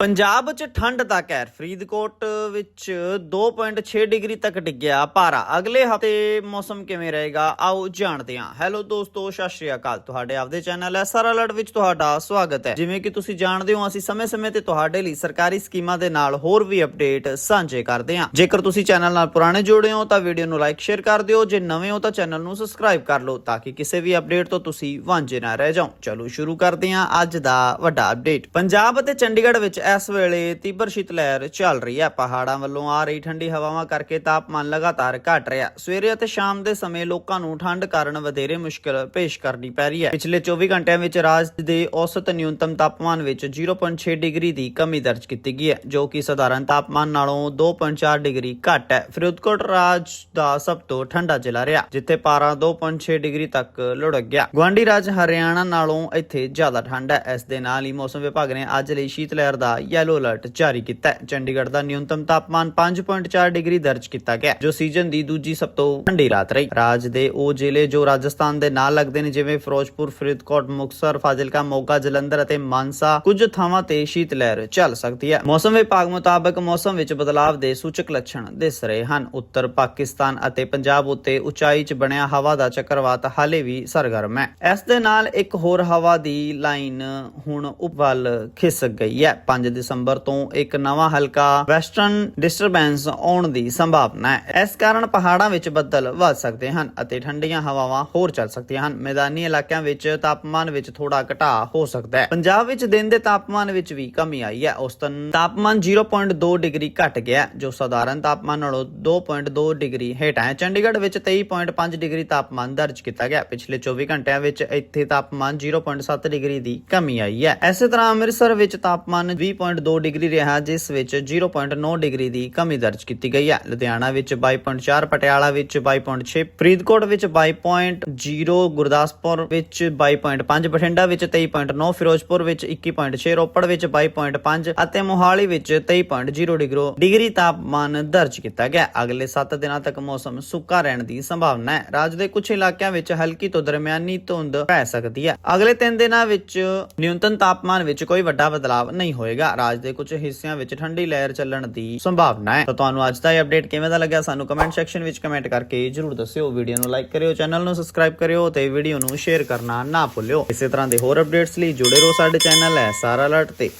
ਪੰਜਾਬ 'ਚ ਠੰਡ ਦਾ ਕਹਿਰ। ਫਰੀਦਕੋਟ ਵਿੱਚ 2.6 ਡਿਗਰੀ ਤੱਕ ਡਿੱਗਿਆ ਪਾਰਾ। ਅਗਲੇ ਹਫ਼ਤੇ ਮੌਸਮ ਕਿਵੇਂ ਰਹੇਗਾ, ਆਓ ਜਾਣਦੇ ਹਾਂ। ਹੈਲੋ ਦੋਸਤੋ, ਸਤਿ ਸ਼੍ਰੀ ਅਕਾਲ। ਤੁਹਾਡੇ ਆਪਦੇ ਚੈਨਲ ਐਸਆਰ ਅਲਰਟ ਵਿੱਚ ਤੁਹਾਡਾ ਸਵਾਗਤ ਹੈ। ਜਿਵੇਂ ਕਿ ਤੁਸੀਂ ਜਾਣਦੇ ਹੋ, ਅਸੀਂ ਸਮੇਂ-ਸਮੇਂ ਤੇ ਤੁਹਾਡੇ ਲਈ ਸਰਕਾਰੀ ਸਕੀਮਾਂ ਦੇ ਨਾਲ ਹੋਰ ਵੀ ਅਪਡੇਟ ਸਾਂਝੇ ਕਰਦੇ ਹਾਂ। ਜੇਕਰ ਤੁਸੀਂ ਚੈਨਲ ਨਾਲ ਪੁਰਾਣੇ ਜੁੜੇ ਹੋ, ਤਾਂ ਵੀਡੀਓ ਨੂੰ ਲਾਈਕ, ਸ਼ੇਅਰ ਕਰ ਦਿਓ। ਜੇ ਨਵੇਂ ਹੋ, ਤਾਂ ਚੈਨਲ ਨੂੰ ਸਬਸਕ੍ਰਾਈਬ ਕਰ ਲਓ, ਤਾਂ ਕਿ ਕਿਸੇ ਵੀ ਅਪਡੇਟ ਤੋਂ ਤੁਸੀਂ ਵਾਂਝੇ ਨਾ ਰਹਿ ਜਾਓ। ਚਲੋ ਸ਼ੁਰੂ ਕਰਦੇ ਹਾਂ ਅੱਜ ਦਾ ਵੱਡਾ ਅਪਡੇਟ। ਪੰਜਾਬ ਅਤੇ ਚੰਡੀਗੜ੍ਹ ਵਿੱਚ ਇਸ ਵੇਲੇ ਤੀਬਰ ਸ਼ੀਤ ਲਹਿਰ ਚੱਲ ਰਹੀ ਹੈ। ਪਹਾੜਾਂ ਵੱਲੋਂ ਆ ਰਹੀ ਠੰਡੀ ਹਵਾਵਾਂ ਕਰਕੇ ਤਾਪਮਾਨ ਲਗਾਤਾਰ ਘਟ ਰਿਹਾ ਸਵੇਰੇ ਅਤੇ ਸ਼ਾਮ ਦੇ ਸਮੇਂ ਲੋਕਾਂ ਨੂੰ ਠੰਡ ਕਾਰਨ ਵਧੇਰੇ ਮੁਸ਼ਕਲ ਪੇਸ਼ ਕਰਨੀ ਪੈ ਰਹੀ ਹੈ। ਪਿਛਲੇ 24 ਘੰਟਿਆਂ ਵਿੱਚ ਰਾਜ ਦੇ ਔਸਤ ਨਿਊਨਤਮ ਤਾਪਮਾਨ ਵਿੱਚ 0.6 ਡਿਗਰੀ ਦੀ ਕਮੀ ਦਰਜ ਕੀਤੀ ਗਈ ਹੈ, ਜੋ ਕਿ ਸਧਾਰਨ ਤਾਪਮਾਨ ਨਾਲੋਂ 2.4 ਡਿਗਰੀ ਘੱਟ ਹੈ। ਫਰੀਦਕੋਟ ਰਾਜ ਦਾ ਸਭ ਤੋਂ ਠੰਡਾ ਜ਼ਿਲ੍ਹਾ ਰਿਹਾ, ਜਿੱਥੇ ਪਾਰਾ 2.6 ਡਿਗਰੀ ਤੱਕ ਲੁੜਕ ਗਿਆ। ਗਵਾਂਡੀ ਰਾਜ ਹਰਿਆਣਾ ਨਾਲੋਂ ਇੱਥੇ ਜ਼ਿਆਦਾ ਠੰਡ ਹੈ। ਇਸ ਦੇ ਨਾਲ ਹੀ ਮੌਸਮ ਵਿਭਾਗ ਨੇ ਅੱਜ ਲਈ ਸ਼ੀਤ ਲਹਿਰ ਦਾ ਯੈਲੋ ਅਲਰਟ ਜਾਰੀ ਕੀਤਾ ਹੈ। ਚੰਡੀਗੜ੍ਹ ਦਾ ਨਿਊਨਤਮ ਤਾਪਮਾਨ 5.4 ਡਿਗਰੀ ਦਰਜ ਕੀਤਾ ਗਿਆ ਜੋ ਸੀਜ਼ਨ ਦੀ ਦੂਜੀ ਸਭ ਤੋਂ ਠੰਡੀ ਰਾਤ ਰਹੀ। ਰਾਜ ਦੇ ਉਹ ਜ਼ਿਲ੍ਹੇ ਜੋ ਰਾਜਸਥਾਨ ਦੇ ਨਾਲ ਲੱਗਦੇ ਨੇ, ਜਿਵੇਂ ਫਿਰੋਜ਼ਪੁਰ, ਫਰੀਦਕੋਟ, ਮੁਕਤਸਰ, ਫਾਜ਼ਿਲਕਾ, ਮੋਗਾ, ਜਲੰਧਰ ਅਤੇ ਮਾਨਸਾ, ਕੁਝ ਥਾਵਾਂ ਤੇ ਸ਼ੀਤ ਲਹਿਰ ਚੱਲ ਸਕਦੀ ਹੈ। ਮੌਸਮ ਵਿਭਾਗ ਮੁਤਾਬਕ ਮੌਸਮ ਵਿੱਚ ਬਦਲਾਵ ਦੇ ਸੂਚਕ ਲੱਛਣ ਦਿਸ ਰਹੇ ਹਨ। ਉੱਤਰ ਪਾਕਿਸਤਾਨ ਅਤੇ ਪੰਜਾਬ ਉੱਤੇ ਉਚਾਈ 'ਚ ਬਣਿਆ ਹਵਾ ਦਾ ਚੱਕਰਵਾਤ ਹਾਲੇ ਵੀ ਸਰਗਰਮ ਹੈ। ਇਸ ਦੇ ਨਾਲ ਇੱਕ ਹੋਰ ਹਵਾ ਦੀ ਲਾਈਨ ਹੁਣ ਉੱਪਰ ਖਿਸਕ ਗਈ ਹੈ। 5 ਦਸੰਬਰ ਤੋਂ ਇੱਕ ਨਵਾਂ ਹਲਕਾ ਵੈਸਟਰਨ ਡਿਸਟਰਬੈਂਸ ਆਉਣ ਦੀ ਸੰਭਾਵਨਾ ਹੈ। ਇਸ ਕਾਰਨ ਪਹਾੜਾਂ ਵਿੱਚ ਬੱਦਲ ਵੱਧ ਸਕਦੇ ਹਨ ਅਤੇ ਠੰਡੀਆਂ ਹਵਾਵਾਂ ਹੋਰ ਚੱਲ ਸਕਦੀਆਂ ਹਨ। ਮੈਦਾਨੀ ਇਲਾਕਿਆਂ ਵਿੱਚ ਤਾਪਮਾਨ ਵਿੱਚ ਥੋੜਾ ਘਟਾਅ ਹੋ ਸਕਦਾ ਹੈ। ਪੰਜਾਬ ਵਿੱਚ ਦਿਨ ਦੇ ਤਾਪਮਾਨ ਵਿੱਚ ਵੀ ਕਮੀ ਆਈ ਹੈ। ਔਸਤਨ ਤਾਪਮਾਨ 0.2 ਡਿਗਰੀ ਘਟ ਗਿਆ, ਜੋ ਸਧਾਰਨ ਤਾਪਮਾਨ ਨਾਲੋਂ 2.2 ਡਿਗਰੀ ਹੇਠਾਂ ਹੈ। ਚੰਡੀਗੜ੍ਹ ਵਿੱਚ 23.5 ਡਿਗਰੀ ਤਾਪਮਾਨ ਦਰਜ ਕੀਤਾ ਗਿਆ। ਪਿਛਲੇ 24 ਘੰਟਿਆਂ ਵਿੱਚ ਇੱਥੇ ਤਾਪਮਾਨ 0.7 ਡਿਗਰੀ ਦੀ ਕਮੀ ਆਈ ਹੈ। ਇਸੇ ਤਰ੍ਹਾਂ ਅੰਮ੍ਰਿਤਸਰ ਵਿੱਚ ਤਾਪਮਾਨ 20.2 ਡਿਗਰੀ ਰਿਹਾ, ਜਿਸ ਵਿੱਚ 0.9 ਡਿਗਰੀ ਦੀ ਕਮੀ ਦਰਜ ਕੀਤੀ ਗਈ ਹੈ। ਲੁਧਿਆਣਾ ਵਿੱਚ 22.4 ਪਟਿਆਲਾ ਵਿੱਚ 22.6 ਫਰੀਦਕੋਟ ਵਿੱਚ 22.0 ਗੁਰਦਾਸਪੁਰ ਵਿੱਚ 22.5 ਬਠਿੰਡਾ ਵਿੱਚ 23.9 ਫਿਰੋਜ਼ਪੁਰ ਵਿੱਚ 21.6 ਰੋਪੜ ਵਿੱਚ 22.5 ਅਤੇ ਮੋਹਾਲੀ ਵਿੱਚ 23.0 ਡਿਗਰੀ ਡਿਗਰੀ ਤਾਪਮਾਨ ਦਰਜ ਕੀਤਾ ਗਿਆ। ਅਗਲੇ 7 ਦਿਨਾਂ ਤੱਕ ਮੌਸਮ ਸੁੱਕਾ ਰਹਿਣ ਦੀ ਸੰਭਾਵਨਾ ਹੈ। ਰਾਜ ਦੇ ਕੁਝ ਇਲਾਕਿਆਂ ਵਿੱਚ ਹਲਕੀ ਤੋਂ ਦਰਮਿਆਨੀ ਧੁੰਦ ਪੈ ਸਕਦੀ ਹੈ। ਅਗਲੇ 3 ਦਿਨਾਂ ਵਿੱਚ ਨਿਊਨਤਮ ਤਾਪਮਾਨ ਵਿੱਚ ਕੋਈ ਵੱਡਾ ਬਦਲਾਅ ਨਹੀਂ ਹੋਏਗਾ। ਰਾਜ ਦੇ ਕੁਝ ਹਿੱਸਿਆਂ ਵਿੱਚ ਠੰਡੀ ਲਹਿਰ ਚੱਲਣ ਦੀ ਸੰਭਾਵਨਾ ਹੈ। ਤਾਂ ਤੁਹਾਨੂੰ ਅੱਜ ਦਾ ਇਹ ਅਪਡੇਟ ਕਿਵੇਂ ਦਾ ਲੱਗਿਆ ਸਾਨੂੰ ਕਮੈਂਟ ਸੈਕਸ਼ਨ ਵਿੱਚ ਕਮੈਂਟ ਕਰਕੇ ਜਰੂਰ ਦੱਸਿਓ। ਵੀਡੀਓ ਨੂੰ ਲਾਈਕ ਕਰਿਓ ਚੈਨਲ ਨੂੰ ਸਬਸਕ੍ਰਾਈਬ ਕਰਿਓ ਤੇ ਵੀਡੀਓ ਨੂੰ ਸ਼ੇਅਰ ਕਰਨਾ ਨਾ ਭੁੱਲਿਓ। ਇਸੇ ਤਰ੍ਹਾਂ ਦੇ ਹੋਰ ਅਪਡੇਟਸ ਲਈ ਜੁੜੇ ਰਹੋ ਸਾਡੇ ਚੈਨਲ ਹੈ ਸਾਰਾ ਅਲਰਟ ਤੇ।